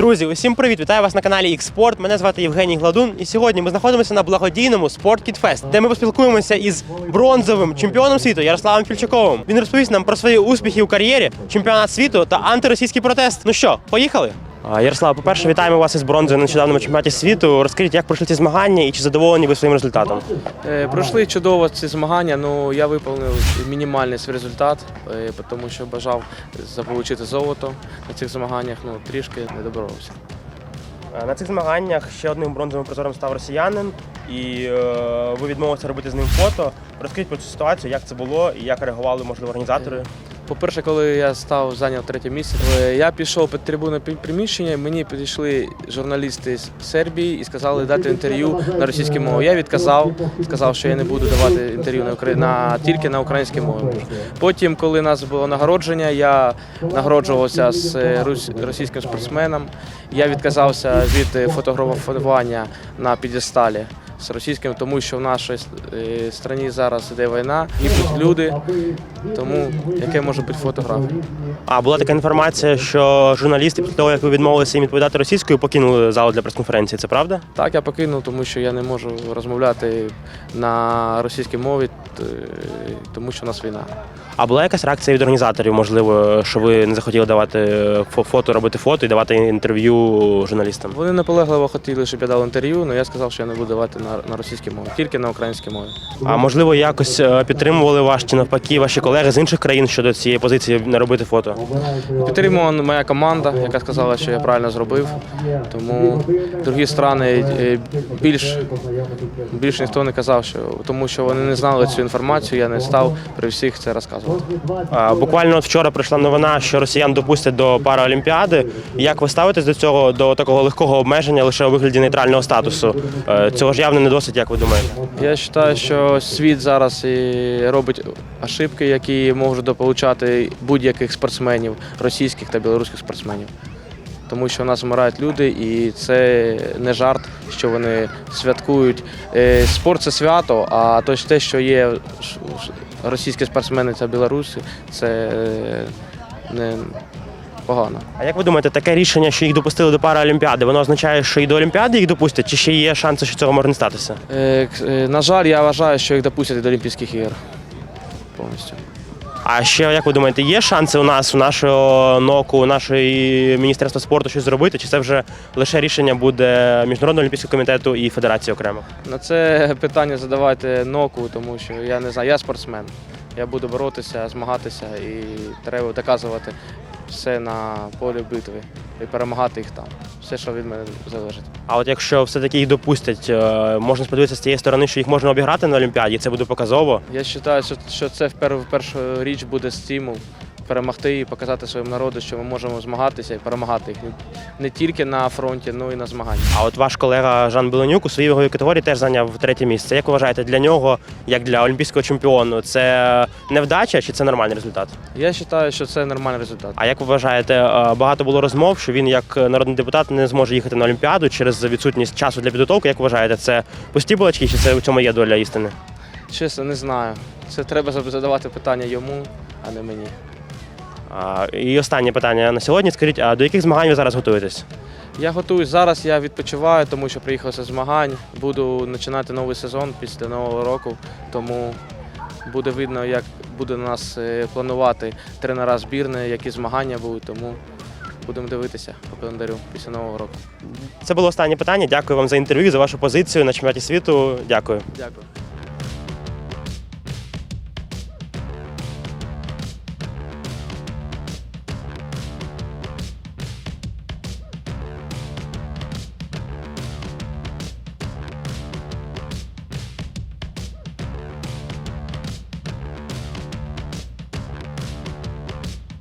Друзі, усім привіт! Вітаю вас на каналі Xport. Мене звати Євгеній Гладун. І сьогодні ми знаходимося на благодійному Fest, де ми поспілкуємося із бронзовим чемпіоном світу Ярославом Фільчаковим. Він розповість нам про свої успіхи у кар'єрі, чемпіонат світу та антиросійський протест. Ну що, поїхали? Ярослав, по-перше, вітаємо вас із бронзою на нещодавньому чемпіонаті світу. Розкажіть, як пройшли ці змагання і чи задоволені ви своїм результатом? Е, Пройшли чудово ці змагання. Ну я виповнив мінімальний свій результат, е, тому що бажав заполучити золото на цих змаганнях. Ну трішки не доборовся. На цих змаганнях ще одним бронзовим призором став росіянин, і е, ви відмовилися робити з ним фото. Розкажіть про цю ситуацію, як це було і як реагували, можливо, організатори. По-перше, коли я став зайняв третє місце, я пішов під трибуну приміщення. Мені підійшли журналісти з Сербії і сказали дати інтерв'ю на російській мові. Я відказав, сказав, що я не буду давати інтерв'ю на Украї... на тільки на українській мові. Потім, коли у нас було нагородження, я нагороджувався з е, рус- російським спортсменом. Я відказався від е, фотографування на підесталі з російським, тому що в нашій е, країні зараз йде війна, гибнуть люди, тому яке може бути фотографія. А була така інформація, що журналісти після того, як ви відмовилися їм відповідати російською, покинули залу для прес-конференції. Це правда? Так, я покинув, тому що я не можу розмовляти на російській мові, тому що у нас війна. А була якась реакція від організаторів, можливо, що ви не захотіли давати фото, робити фото і давати інтерв'ю журналістам? Вони наполегливо хотіли, щоб я дав інтерв'ю, але я сказав, що я не буду давати на, російській мові, тільки на українській мові. А можливо, якось е, підтримували вас чи навпаки ваші колеги з інших країн щодо цієї позиції не робити фото? Підтримувала моя команда, яка сказала, що я правильно зробив. Тому другі страни е, більш, більш ніхто не казав, що тому що вони не знали цю інформацію, я не став при всіх це розказувати. Буквально от вчора прийшла новина, що росіян допустять до Параолімпіади. Як ви ставитесь до цього, до такого легкого обмеження лише у вигляді нейтрального статусу? Е, Цього ж явно не досить, як ви думаєте? Я вважаю, що світ зараз і робить ошибки, які можуть дополучати будь-яких спортсменів, російських та білоруських спортсменів. Тому що в нас вмирають люди, і це не жарт, що вони святкують. Е, Спорт це свято, а то те, що є російські спортсмени та білоруси, це е, не погано. А як ви думаєте, таке рішення, що їх допустили до Параолімпіади, воно означає, що і до Олімпіади їх допустять, чи ще є шанси, що цього може не статися? Е, На жаль, я вважаю, що їх допустять до Олімпійських ігор повністю. А ще як ви думаєте, є шанси у нас, у нашого НОКу, у нашої міністерства спорту щось зробити? Чи це вже лише рішення буде міжнародного олімпійського комітету і федерації окремо? На це питання задавайте ноку, тому що я не знаю, я спортсмен. Я буду боротися, змагатися і треба доказувати все на полі битви і перемагати їх там. Все, що від мене залежить. А от якщо все-таки їх допустять, е, можна сподіватися з цієї сторони, що їх можна обіграти на Олімпіаді, і це буде показово. Я вважаю, що, це в першу річ буде стимул перемогти і показати своєму народу, що ми можемо змагатися і перемагати їх не, тільки на фронті, але й на змаганнях. А от ваш колега Жан Беленюк у своїй ваговій категорії теж зайняв третє місце. Як вважаєте, для нього, як для олімпійського чемпіону, це невдача чи це нормальний результат? Я вважаю, що це нормальний результат. А як ви вважаєте, е, багато було розмов, що він як народний депутат не зможе їхати на Олімпіаду через відсутність часу для підготовки? Як вважаєте, це пусті балачки, чи це у цьому є доля істини? Чесно, не знаю. Це треба задавати питання йому, а не мені. А, І останнє питання на сьогодні. Скажіть, а до яких змагань ви зараз готуєтесь? Я готуюсь зараз, я відпочиваю, тому що приїхав зі змагань. Буду починати новий сезон після нового року, тому буде видно, як буде нас е, планувати тренера збірної, які змагання будуть, тому будемо дивитися по календарю після нового року. Це було останнє питання. Дякую вам за інтерв'ю, за вашу позицію на чемпіонаті світу. Дякую. Дякую.